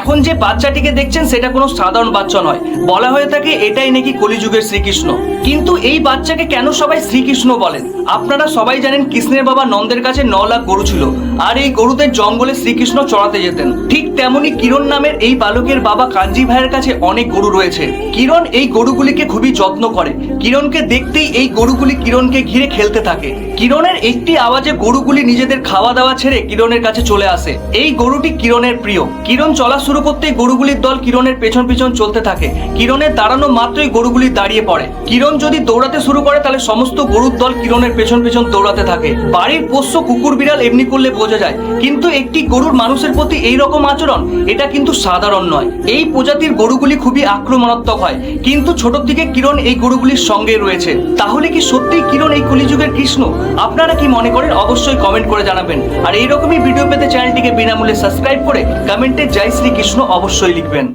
এখন যে বাচ্চাটিকে দেখছেন, সেটা কোনো সাধারণ বাচ্চা নয়। বলা হয়ে থাকে এটাই নাকি কলিযুগের শ্রীকৃষ্ণ। কিন্তু এই বাচ্চাকে কেন সবাই শ্রীকৃষ্ণ বলেন? আপনারা সবাই জানেন কৃষ্ণের বাবা নন্দের কাছে ন লাখ গরু ছিল, আর এই গরুদের জঙ্গলে শ্রীকৃষ্ণ চড়াতে যেতেন। ঠিক তেমনি কিরণ নামের এই বালকের বাবা কাঞ্জি ভাইয়ের কাছে অনেক গরু রয়েছে। কিরণ এই গরুগুলিকে খুবই যত্ন করে। কিরণকে দেখতেই এই গরুগুলি কিরণকে ঘিরে খেলতে থাকে। কিরণের একটি আওয়াজে গরুগুলি নিজেদের খাওয়া দাওয়া ছেড়ে কিরণের কাছে চলে আসে। এই গরুটি কিরণের প্রিয়। কিরণ চলা শুরু করতেই গরুগুলির দল কিরণের পেছন পেছন চলতে থাকে। কিরণের দাঁড়ানো মাত্রই গরুগুলি দাঁড়িয়ে পড়ে। কিরণ যদি দৌড়াতে শুরু করে, তাহলে সমস্ত গরুর দল কিরণের পেছন পেছন দৌড়াতে থাকে। বাড়ির পোষ্য কুকুর বিড়াল এমনি করলে বোঝা যায়। কিন্তু একটি গরুর মানুষের প্রতি এই রকম আচরণ, এটা কিন্তু সাধারণ নয়। এই প্রজাতির গরুগুলি খুবই আক্রমণাত্মক হয়। কিন্তু ছোট থেকে কিরণ এই গরুগুলির সঙ্গে রয়েছে। তাহলে কি সত্যি কিরণ এই কলিযুগের কৃষ্ণ? আপনারা কি মনে করেন, অবশ্যই কমেন্ট করে জানাবেন। আর এইরকমই ভিডিও পেতে চ্যানেলটিকে বিনামূল্যে সাবস্ক্রাইব করে কমেন্টে জয় শ্রীকৃষ্ণ অবশ্যই লিখবেন।